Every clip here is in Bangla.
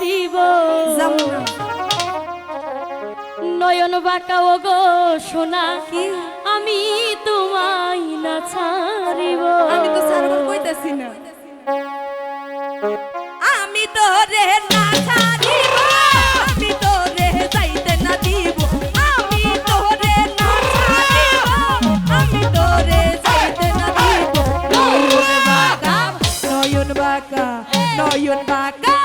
দিব। নয়ন বাঁকা ও গো সোনা আমি তোমায় না ছাড়িব। আমি তো সারবার কইতাছি না। আমি তো রে না ছাড়িব। আমি তো রে যাইতে না দিব। আমি তো রে না ছাড়িব। আমি তো রে যাইতে না দিব। নয়ন বাঁকা নয়ন বাঁকা নয়ন বাঁকা।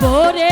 ভরে